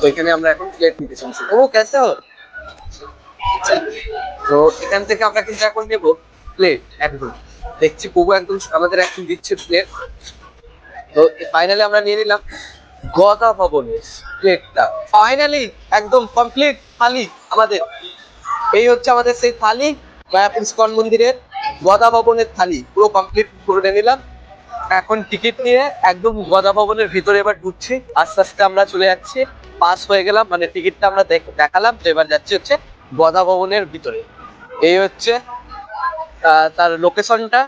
তো এখানে আমরা এখন প্লেট নিতে চলছি। ও কেসে তো এখান থেকে আমরা কিন্তু এখন নেব প্লেট একদম। দেখছি প্রভু একদম আমাদের এখন দিচ্ছে প্লেট তো ফাইনালি আমরা নিয়ে নিলাম গদা ভবনের প্লেটটা ফাইনালি একদম কমপ্লিট থালি আমাদের। এই হচ্ছে আমাদের সেই থালি মায়াপুর মন্দিরের গদা ভবনের থালি। পুরো কমপ্লিট করে নিলাম। এখন টিকিট নিয়ে একদম গদা ভবনের ভিতরে এবার ঢুকছি। আস্তে আস্তে আমরা চলে যাচ্ছি। পাস হয়ে গেলাম মানে টিকিটটা আমরা দেখ- দেখালাম তো এবার যাচ্ছি হচ্ছে গদা ভবনের ভিতরে। এই হচ্ছে তার লোকেশনটা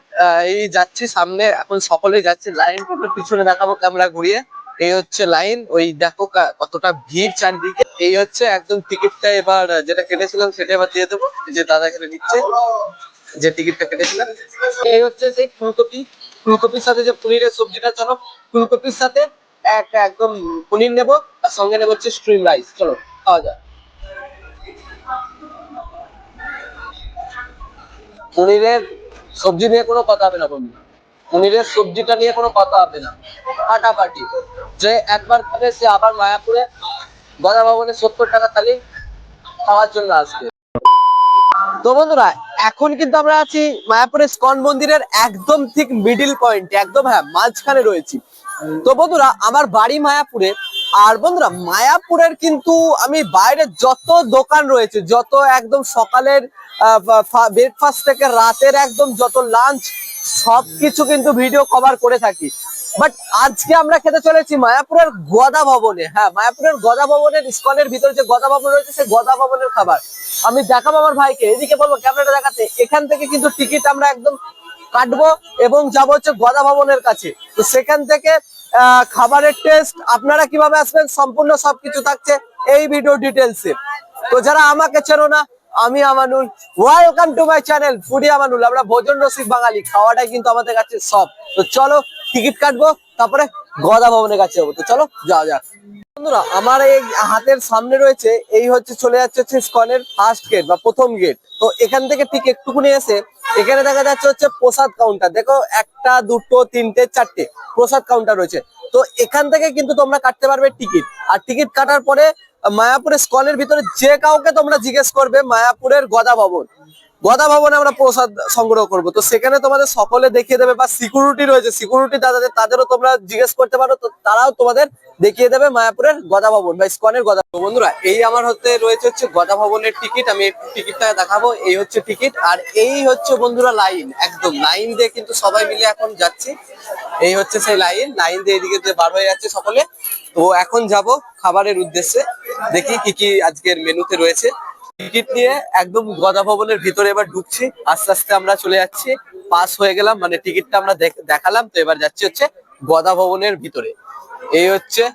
এই যাচ্ছি সামনে, এখন সকলেই যাচ্ছে লাইন পিছনে দেখাবো ক্যামেরা ঘুরিয়ে। এই হচ্ছে লাইন ওই দেখো কতটা ভিড় চারদিকে। এই হচ্ছে একদম টিকিটটা এবার, যেটা কেটেছিলাম সেটা এবার দিয়ে দেবো। যে দাদা এখানে নিচ্ছে, যে টিকিটটা কেটেছিলাম। এই হচ্ছে সেই ফুলকপি। ফুলকপির সাথে যে পনিরের সবজিটা, চলো। ফুলকপির সাথে এক একদম পনির নেব আর সঙ্গে নেব হচ্ছে স্ট্রিম রাইস। চলো, খাওয়া যাক। পনিরের সবজি নিয়ে কোনো কথা হবে না, বন্ধু। পনিরের সবজিটা নিয়ে কোনো কথা হবে না। ফাটাফাটি। যে একবার খাবে, সে আবার মায়াপুরে গদা ভবনে সত্তর টাকা থালি খাওয়ার জন্য আসবে। তো বন্ধুরা, এখন কিন্তু আমরা আছি মায়াপুরের স্কন মন্দিরের একদম ঠিক মিডিল পয়েন্ট একদম হ্যাঁ মাঝখানে রয়েছি। তো বন্ধুরা, আমার বাড়ি মায়াপুরে। আর বন্ধুরা, মায়াপুরের কিন্তু আমি বাইরে যত দোকান রয়েছে, যত একদম সকালের ব্রেকফাস্ট থেকে রাতের একদম যত লাঞ্চ সবকিছু কিন্তু ভিডিও কভার করে থাকি। বাট আজকে আমরা খেতে চলেছি মায়াপুরের গদা ভবনে। হ্যাঁ মায়াপুরের গদা ভবনের স্কনের ভিতরে যে গদা ভবন রয়েছে, সেই গদা ভবনের খাবার। আমি দেখাবো আমার ভাইকে, এদিকে বলব, ক্যামেরাটা দেখাতে। এখান থেকে কিন্তু টিকিট আমরা একদম কাটবো এবং যাব হচ্ছে গদা ভবনের কাছে। তো সেখান থেকে খাবারের টেস্ট আপনারা কীভাবে আসবেন, সম্পূর্ণ সবকিছু থাকছে এই ভিডিও ডিটেলসে তো যারা আমাকে চেনো না, আমি Amanul. Welcome to my channel foodie Amanul আমরা ভোজন রসিক বাঙালি, খাওয়াটাই কিন্তু আমাদের কাছে সব। তো চলো টিকিট কাটবো, তারপরে গদা ভবনের কাছে যাব। তো চলো, যাওয়া যাক। বন্ধুরা, আমার এই হাতের সামনে রয়েছে, এই হচ্ছে চলে যাচ্ছে হচ্ছে স্কনের ফার্স্ট গেট বা প্রথম গেট তো এখান থেকে ঠিক একটুকুনি এসে এখানে দেখা যাচ্ছে হচ্ছে প্রসাদ কাউন্টার দেখো, একটা, দুটো, তিনটে, চারটে প্রসাদ কাউন্টার রয়েছে। তো এখান থেকে কিন্তু তোমরা কাটতে পারবে টিকিট আর টিকিট কাটার পরে মায়াপুরের স্কনের ভিতরে যে কাউকে তোমরা জিজ্ঞেস করবে, মায়াপুরের গদা ভবন। গদা ভবনে আমরা প্রসাদ সংগ্রহ করব। তো সেখানে তোমাদের সকলে দেখিয়ে দেবে বা সিকিউরিটি রয়েছে। সিকিউরিটি দাদাদের, তাদেরও তোমরা জিজ্ঞেস করতে পারো, তো তারাও তোমাদের দেখিয়ে দেবে মায়াপুরের গদা ভবন বা স্কনের গদা বন্ধুরা, এই আমার হতে রয়েছে হচ্ছে গদা ভবনের টিকিট। আমি টিকিটটা দেখাবো, এই হচ্ছে টিকিট। আর এই হচ্ছে বন্ধুরা লাইন, একদম লাইন দিয়ে কিন্তু সবাই মিলে এখন যাচ্ছি। এই হচ্ছে সেই লাইন লাইন দিয়ে এদিকে বার হয়ে যাচ্ছে সকলে। তো এখন যাব খাবারের উদ্দেশ্যে। দেখি কি কি আজকের মেনুতে রয়েছে। টিকিট নিয়ে একদম গদা ভবনের ভিতরে এবার ঢুকছি। আস্তে আস্তে আমরা চলে যাচ্ছি। পাস হয়ে গেলাম মানে টিকিটটা আমরা দেখ- দেখালাম, তো এবার যাচ্ছি হচ্ছে গদা ভবনের ভিতরে। এই হচ্ছে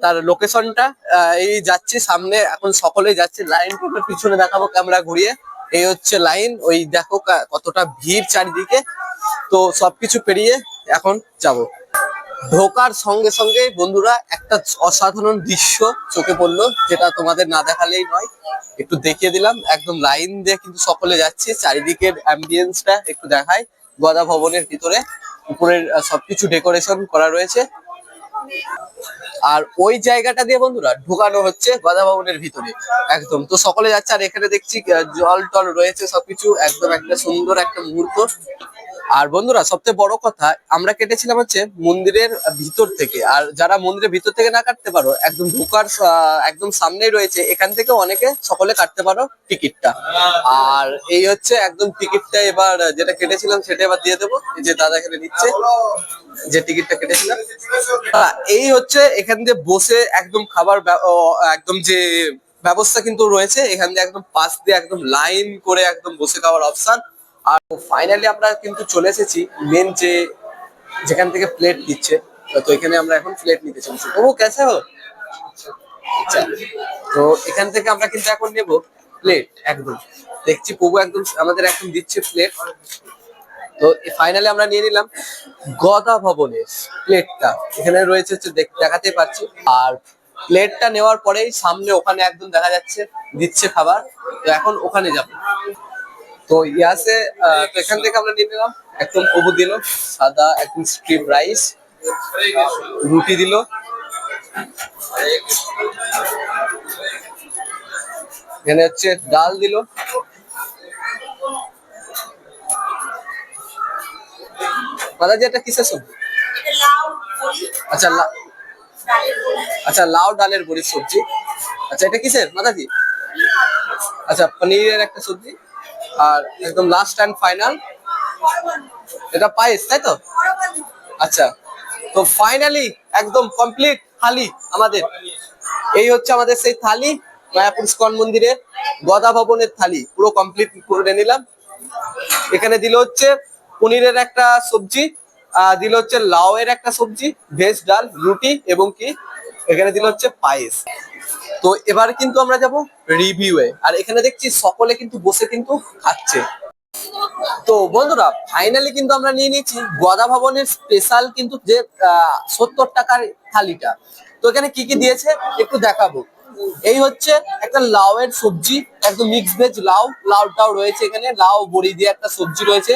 তার লোকেশনটা। এই যাচ্ছি সামনে, এখন সকলেই যাচ্ছে। লাইন পিছনে দেখাবো, ক্যামেরা ঘুরিয়ে। এই হচ্ছে লাইন, ওই দেখো কতটা ভিড় চারিদিকে। তো সবকিছু পেরিয়ে এখন যাব। ঢোকার সঙ্গে সঙ্গে বন্ধুরা একটা অসাধারণ দৃশ্য চোখে পড়ল, যেটা তোমাদের না দেখালেই নয়। একটু দেখিয়ে দিলাম, একদম লাইন দিয়ে কিন্তু সকলে যাচ্ছে, চারিদিকের অ্যাম্বিয়েন্সটা একটু দেখায় গদা ভবনের ভিতরে। উপরের সবকিছু ডেকোরেশন করা রয়েছে। আর ওই জায়গাটা দিয়ে বন্ধুরা, ঢোকানো হচ্ছে গদা ভবনের ভিতরে। একদম, তো সকলে যাচ্ছে, আর এখানে দেখছি জল টল রয়েছে সবকিছু, একদম একটা সুন্দর একটা মুহূর্ত। আর বন্ধুরা সবচেয়ে বড় কথা আমরা কেটেছিলাম হচ্ছে মন্দিরের ভিতর থেকে। আর যারা মন্দিরের ভিতর থেকে না কাটতে পারো একদম ঢোকার একদম সামনেই রয়েছে এখান থেকে অনেকে সকলে কাটতে পারো টিকিটটা। আর এই হচ্ছে একদম টিকিটটা এবার যেটা কেটেছিলাম সেটা এবার দিয়ে দেবো। যে দাদা এখানে নিচ্ছে যে টিকিটটা কেটেছিলাম। আহ, এই হচ্ছে এখান দিয়ে বসে একদম খাবার একদম যে ব্যবস্থা কিন্তু রয়েছে এখান দিয়ে একদম পাশ দিয়ে একদম লাইন করে একদম বসে খাওয়ার অপশন। আর ফাইনালি আমরা কিন্তু চলে এসেছি মেন যে যেখান থেকে প্লেট দিচ্ছে তো এখানে আমরা এখন প্লেট নিতে চলছি। ও কেসে হো? আচ্ছা তো এখান থেকে আমরা কিন্তু এখন নেব প্লেট একদম। দেখছি প্রভু একদম আমাদের এখন দিচ্ছে প্লেট তো ফাইনালি আমরা নিয়ে নিলাম গদা ভবনের প্লেটটা এখানে রয়েছে হচ্ছে দেখ- দেখাতে পাচ্ছি আর প্লেটটা নেওয়ার পরেই সামনে ওখানে একদম দেখা যাচ্ছে দিচ্ছে খাবার। তো এখন ওখানে যাব। তো ইয়াসে তো এখান থেকে আমরা নিয়ে নিলাম একদম প্রভু দিল সাদা একদম স্ট্রিম রাইস রুটি দিল। এখানে হচ্ছে ডাল দিল। দাদাজি এটা কিসের সবজি আচ্ছা আচ্ছা লাউ ডালের বড়ির সবজি। আচ্ছা এটা কিসের? মাতাজি আচ্ছা পনিরের একটা সবজি। আর একদম লাস্ট অ্যান্ড ফাইনাল এটা পায়েস, তাই তো? আচ্ছা তো ফাইনালি একদম কমপ্লিট থালি আমাদের। এই হচ্ছে আমাদের সেই থালি, মায়াপুর স্কন মন্দিরে, গদা ভবনের থালি, পুরো কমপ্লিট করে নিলাম। এখানে দিল হচ্ছে পনিরের একটা সবজি দিল হচ্ছে লাউ এর একটা সবজি ভেজ ডাল, রুটি এবং কি এখানে দিল হচ্ছে পায়েস। তো এবার কিন্তু আমরা যাব রিভিউয়ে আর এখানে দেখছি সকলে কিন্তু বসে কিন্তু খাচ্ছে। তো বন্ধুরা ফাইনালি কিন্তু আমরা নিয়ে নিয়েছি গদা ভবনের স্পেশাল কিন্তু যে সত্তর টাকার থালিটা। তো এখানে কি কি দিয়েছে একটু দেখাবো। এই হচ্ছে একটা লাউ এর সবজি, একদম মিক্স ভেজ লাউ লাউ। লাউটাও রয়েছে এখানে। লাউ, বড়ি দিয়ে একটা সবজি রয়েছে।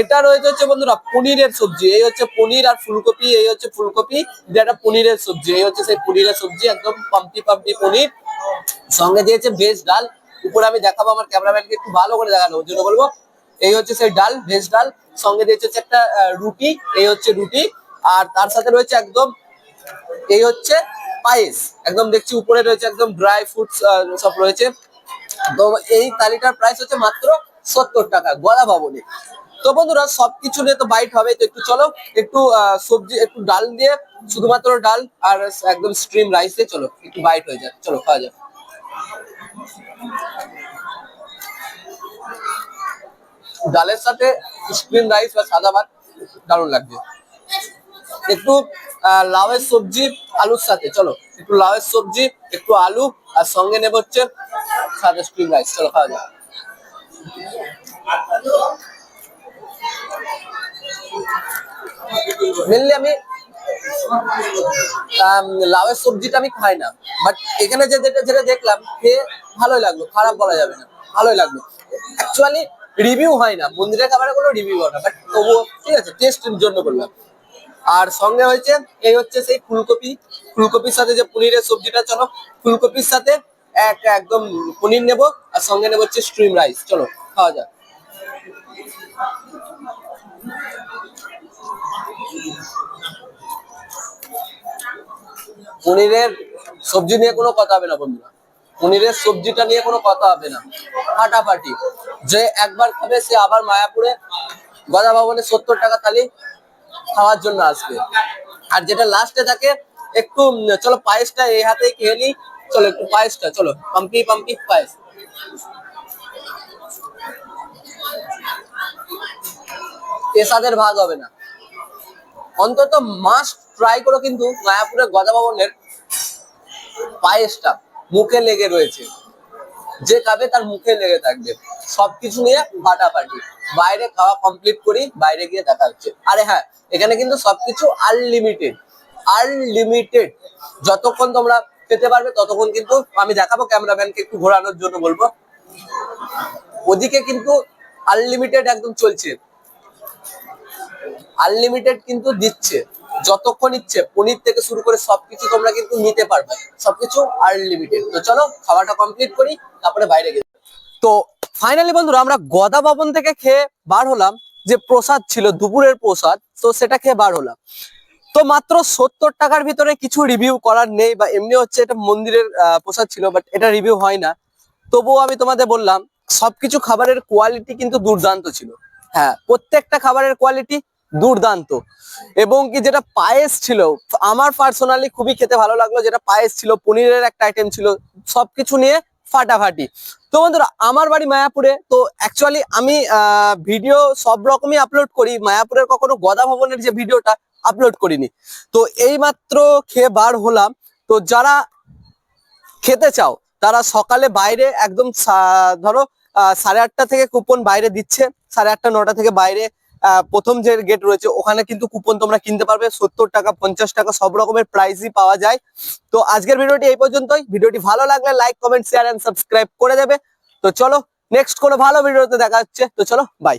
এটা রয়েছে হচ্ছে বন্ধুরা পনিরের সবজি, এই হচ্ছে পনির আর ফুলকপি, এই হচ্ছে ফুলকপি যেটা পনিরের সবজি, এই হচ্ছে সেই পনিরের সবজি, একদম পাম্পি পাম্পি পনির। সঙ্গে দিয়েছে ভেজ ডাল, উপরে আমি দেখাবো আমার ক্যামেরাম্যানকে, একটু ভালো করে দেখানো, ওর জন্য বলব। এই হচ্ছে সেই ডাল, ভেজ ডাল, সঙ্গে দিয়েছে হচ্ছে একটা রুটি, এই হচ্ছে রুটি, আর তার সাথে রয়েছে একদম, এই হচ্ছে পায়েস, একদম দেখছি উপরে রয়েছে একদম ড্রাই ফ্রুটস সব রয়েছে। তো এই থালিটার প্রাইস হচ্ছে মাত্র সত্তর টাকা, গলা ভবনে। তো বন্ধুরা, সবকিছু নিয়ে তো বাইট হবে তো একটু চলো, একটু সবজি, একটু ডাল দিয়ে, শুধুমাত্র ডাল আর একদম স্ট্রিম রাইস দিয়ে চলো, একটু বাইট হয়ে যায় চলো, খাওয়া যাক। ডালের সাথে স্প্রিং রাইস বা সাদা ভাত দারুণ লাগবে। একটু লাউয়ের সবজি, আলুর সাথে, চলো। একটু লাউয়ের সবজি, একটু আলু, আর সঙ্গে নেব হচ্ছে সাদা স্প্রিং রাইস চলো, খাওয়া যাক। মেনলি আমি লাউয়ের সবজিটা আমি খাই না। বাট এখানে যে যেটা যেটা দেখলাম, খেয়ে ভালোই লাগল, খারাপ বলা যাবে না, ভালোই লাগল। অ্যাকচুয়ালি রিভিউ হয় না, মন্দিরের খাবারের কোনো রিভিউ হয় না বাট তবুও, ঠিক আছে টেস্টের জন্য করলাম। আর সঙ্গে হয়েছে, এই হচ্ছে সেই ফুলকপি, ফুলকপির সাথে যে পনিরের সবজিটা, চলো, ফুলকপির সাথে এক, একদম পনির নেব, আর সঙ্গে নেব হচ্ছে স্ট্রিম রাইস, চলো, খাওয়া যাক। পনিরের সবজি নিয়ে কোনো কথা হবে না, বন্ধুরা। পনিরের সবজিটা নিয়ে কোনো কথা হবে না। ফাটাফাটি। যে একবার খাবে, সে আবার মায়াপুরে গদা ভবনে সত্তর টাকা থালি খাওয়ার জন্য আসবে। আর যেটা লাস্টে থাকে, একটু চলো পায়েসটা এই হাতে খেয়ে নি চলো একটু পায়েসটা, চলো পাম্পি পাম্পি পায়েস পেশাদের ভাগ হবে না। অন্তত মাস্ট ট্রাই করো কিন্তু মায়াপুরের গদা ভবনের পায়েসটা মুখে লেগে রয়েছে। যে খাবে তার মুখে লেগে থাকবে। সবকিছু নিয়ে ফাটাফাটি বাইরে খাওয়া কমপ্লিট করি, বাইরে গিয়ে দেখা হচ্ছে। আরে হ্যাঁ এখানে কিন্তু সবকিছু আনলিমিটেড আনলিমিটেড যতক্ষণ তোমরা খেতে পারবে ততক্ষণ কিন্তু আমি দেখাবো ক্যামেরাম্যানকে একটু ঘোরানোর জন্য বলব। ওদিকে কিন্তু আনলিমিটেড একদম চলছে। আনলিমিটেড কিন্তু দিচ্ছে। যতক্ষণ ইচ্ছে, পনির থেকে শুরু করে সবকিছু তোমরা কিন্তু নিতে পারবে। সবকিছু আনলিমিটেড তো চলো, খাওয়াটা কমপ্লিট করি, তারপরে বাইরে গেছি তো ফাইনালি বন্ধুরা, আমরা গদা ভবন থেকে খেয়ে বার হলাম, যে প্রসাদ ছিল, দুপুরের প্রসাদ, তো সেটা খেয়ে বার হলাম। তো মাত্র সত্তর টাকার ভিতরে কিছু রিভিউ করার নেই, বা এমনি হচ্ছে এটা মন্দিরের প্রসাদ ছিল বাট এটা রিভিউ হয় না। তবুও আমি তোমাদের বললাম, সবকিছু খাবারের কোয়ালিটি কিন্তু দুর্দান্ত ছিল। হ্যাঁ প্রত্যেকটা খাবারের কোয়ালিটি দুর্দান্ত। এবং কি যেটা পায়েস ছিল, আমার পার্সোনালি খুবই খেতে ভালো লাগল, যেটা পায়েস ছিল, পনিরের একটা আইটেম ছিল, সবকিছু নিয়ে ফাটাফাটি। তো বন্ধুরা, আমার বাড়ি মায়াপুরে, তো অ্যাকচুয়ালি আমি ভিডিও সব রকমই আপলোড করি, মায়াপুরের কখনো গদা ভবনের যে ভিডিওটা আপলোড করিনি। তো এই মাত্র খেয়ে বার হলাম, তো যারা খেতে চাও, তারা সকালে বাইরে একদম ধরো সাড়ে আটটা থেকে কুপন বাইরে দিচ্ছে, সাড়ে আটটা, নটা থেকে বাইরে প্রথম যে গেট রয়েছে, ওখানে কিন্তু কুপন তোমরা কিনতে পারবে। সত্তর টাকা, পঞ্চাশ টাকা, সব রকমের প্রাইসই পাওয়া যায়। তো আজকের ভিডিওটি এই পর্যন্তই। ভিডিওটি ভালো লাগলে like comment share and subscribe করে দেবে। তো চলো নেক্সট কোনো ভালো ভিডিওতে দেখা হচ্ছে। তো চলো বাই